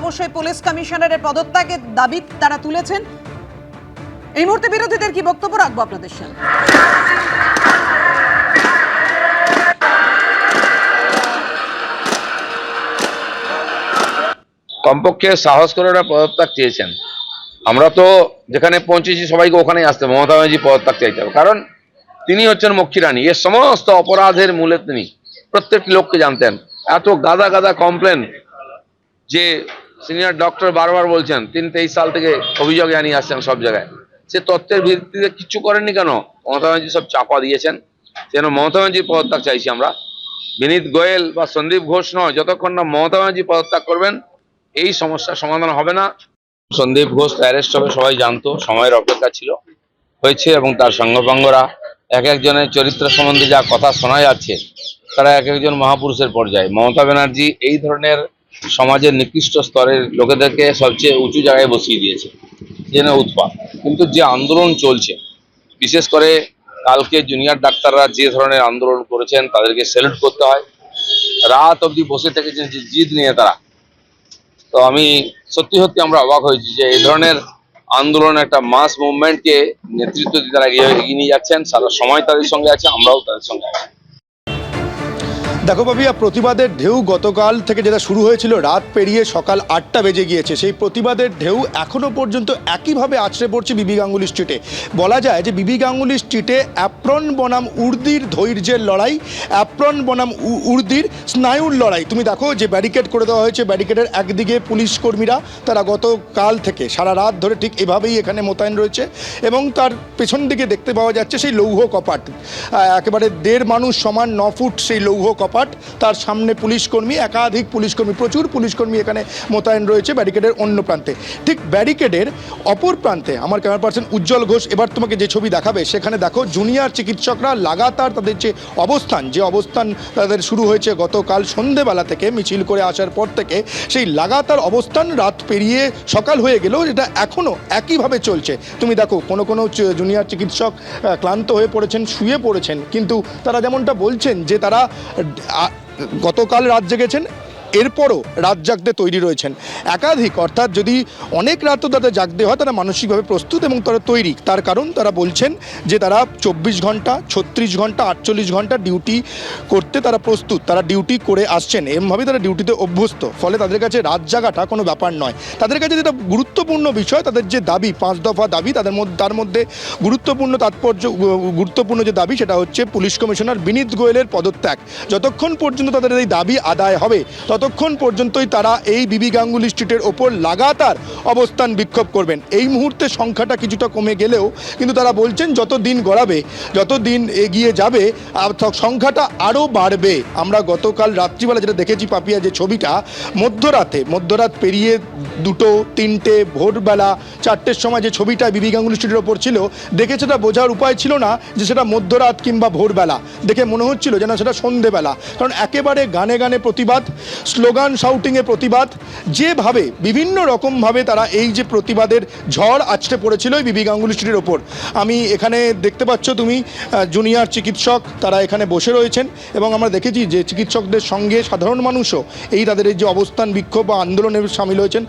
অবশ্যই পুলিশ কমিশনারের পদত্যাগের দাবি তারা তুলেছেন। এই মুহূর্তে বিরোধীদের কি বক্তব্য রাখব আপনাদের সামনে? কমপক্ষে সাহস করে ওরা পদত্যাগ চেয়েছেন। আমরা তো যেখানে পৌঁছেছি সবাইকে ওখানেই আসতে মমতা ব্যানার্জি পদত্যাগ চাইতে হবে। কারণ তিনি হচ্ছেন মক্ষী রানী এর সমস্ত অপরাধের মূলে তিনি প্রত্যেকটি লোককে জানতেন। এত গাদা গাদা কমপ্লেন যে সিনিয়র ডক্টর বারবার বলছেন, তিনি তেইশ সাল থেকে অভিযোগ জানিয়ে আসছেন সব জায়গায়। সে তথ্যের ভিত্তিতে কিচ্ছু করেননি কেন? মমতা ব্যানার্জি সব চাপা দিয়েছেন। যেন মমতা ব্যানার্জির পদত্যাগ চাইছি আমরা। বিনীত গোয়েল বা সন্দীপ ঘোষ নয়, যতক্ষণ না মমতা ব্যানার্জি পদত্যাগ করবেন, এই সমস্যার সমাধান হবে না। সন্দীপ ঘোষ অ্যারেস্ট হবে, সবাই জানতো, সময়ের অপেক্ষা ছিল। হয়েছে এবং তার সঙ্গপাঙ্গরা, এক একজনের চরিত্র সম্বন্ধে যা কথা শোনা যাচ্ছে, তারা এক একজন মহাপুরুষের পর্যায়ে। মমতা ব্যানার্জি এই ধরনের সমাজের নিকৃষ্ট স্তরের লোকেদেরকে সবচেয়ে উঁচু জায়গায় বসিয়ে দিয়েছে জেনে উৎপাত। কিন্তু যে আন্দোলন চলছে, বিশেষ করে কালকে জুনিয়র ডাক্তাররা যে ধরনের আন্দোলন করেছেন, তাদেরকে স্যালুট করতে হয়। রাত অবধি বসে থেকেছেন যে জিদ নিয়ে তারা। তো আমি সত্যি সত্যি আমরা অবাক হয়েছি যে এই ধরনের আন্দোলন একটা মাস মুভমেন্টকে নেতৃত্ব দিয়ে তারা এগিয়ে নিয়ে যাচ্ছেন। সারা সময় তাদের সঙ্গে আছে, আমরাও তাদের সঙ্গে আছি। দেখো বাবিয়া প্রতিবাদের ঢেউ গতকাল থেকে যেটা শুরু হয়েছিল, রাত পেরিয়ে সকাল আটটা বেজে গিয়েছে। সেই প্রতিবাদের ঢেউ এখনও পর্যন্ত একইভাবে আছড়ে পড়ছে বিবি গাঙ্গুলি স্ট্রিটে। বলা যায় যে বিবি গাঙ্গুলি স্ট্রিটে অ্যাপ্রন বনাম উর্দির ধৈর্যের লড়াই, অ্যাপ্রন বনাম উর্দির স্নায়ুর লড়াই। তুমি দেখো যে ব্যারিকেড করে দেওয়া হয়েছে, ব্যারিকেডের একদিকে পুলিশ কর্মীরা, তারা গতকাল থেকে সারা রাত ধরে ঠিক এভাবেই এখানে মোতায়েন রয়েছে এবং তার পেছন দিকে দেখতে পাওয়া যাচ্ছে সেই লৌহ কপাট। একেবারে দেড় মানুষ সমান ন ফুট সেই লৌহ কপাট তার সামনে পুলিশ কর্মী একাধিক পুলিশ কর্মী প্রচুর পুলিশ কর্মী এখানে মোতায়েন রয়েছে ব্যারিকেডের অন্য প্রান্তে। ঠিক ব্যারিকেডের অপর প্রান্তে আমার ক্যামেরা পার্সন উজ্জ্বল ঘোষ এবার তোমাকে যে ছবি দেখাবে, সেখানে দেখো জুনিয়র চিকিৎসকরা লাগাতার তাদের যে অবস্থান যে অবস্থান তাদের শুরু হয়েছে গতকাল সন্ধেবেলা থেকে, মিছিল করে আসার পর থেকে, সেই লাগাতার অবস্থান রাত পেরিয়ে সকাল হয়ে গেলেও এটা এখনও একইভাবে চলছে। তুমি দেখো, কোনো কোনো জুনিয়র চিকিৎসক ক্লান্ত হয়ে পড়েছেন, শুয়ে পড়েছেন, কিন্তু তারা যেমনটা বলছেন যে তারা গতকাল রাত জেগেছেন এরপরও রাত জাগতে তৈরি রয়েছেন। একাধিক, অর্থাৎ যদি অনেক রাতও তাদের জাগতে হয়, তারা মানসিকভাবে প্রস্তুত এবং তারা তৈরি। তার কারণ তারা বলছেন যে তারা চব্বিশ ঘণ্টা, ছত্রিশ ঘণ্টা, আটচল্লিশ ঘণ্টা ডিউটি করতে তারা প্রস্তুত। তারা ডিউটি করে আসছেন। এমভাবে তারা ডিউটিতে অভ্যস্ত। ফলে তাদের কাছে রাত জাগাটা কোনো ব্যাপার নয়। তাদের কাছে যেটা গুরুত্বপূর্ণ বিষয়, তাদের যে দাবি, পাঁচ দফা দাবি, তাদের মধ্যে, তার মধ্যে গুরুত্বপূর্ণ তাৎপর্য, গুরুত্বপূর্ণ যে দাবি, সেটা হচ্ছে পুলিশ কমিশনার বিনীত গোয়েলের পদত্যাগ। যতক্ষণ পর্যন্ত তাদের এই দাবি আদায় হবে ততক্ষণ পর্যন্তই তারা এই বিবি গাঙ্গুলি স্ট্রিটের ওপর লাগাতার অবস্থান বিক্ষোভ করবেন। এই মুহূর্তে সংখ্যাটা কিছুটা কমে গেলেও কিন্তু তারা বলছেন যত দিন গড়াবে, যত দিন এগিয়ে যাবে সংখ্যাটা আরও বাড়বে। আমরা গতকাল রাত্রিবেলা যেটা দেখেছি পাপিয়া, যে ছবিটা, মধ্যরাতে, মধ্যরাত পেরিয়ে দুটো, তিনটে, ভোরবেলা চারটের সময় যে ছবিটা বিবি গাঙ্গুলি স্ট্রিটের ওপর ছিল, দেখে সেটা বোঝার উপায় ছিল না যে সেটা মধ্যরাত কিংবা ভোরবেলা। দেখে মনে হচ্ছিল যেন সেটা সন্ধেবেলা। কারণ একেবারে গানে গানে প্রতিবাদ স্লোগান শাউটিংয়ে প্রতিবাদ। যেভাবে, বিভিন্ন রকমভাবে তারা এই যে প্রতিবাদের ঝড় আছড়ে পড়েছিল এই বিবি গাঙ্গুলি স্ট্রিটের ওপর। আমি এখানে দেখতে পাচ্ছ তুমি জুনিয়র চিকিৎসক, তারা এখানে বসে রয়েছেন এবং আমরা দেখেছি যে চিকিৎসকদের সঙ্গে সাধারণ মানুষও এই তাদের এই যে অবস্থান বিক্ষোভ বা আন্দোলনে সামিল হয়েছেন।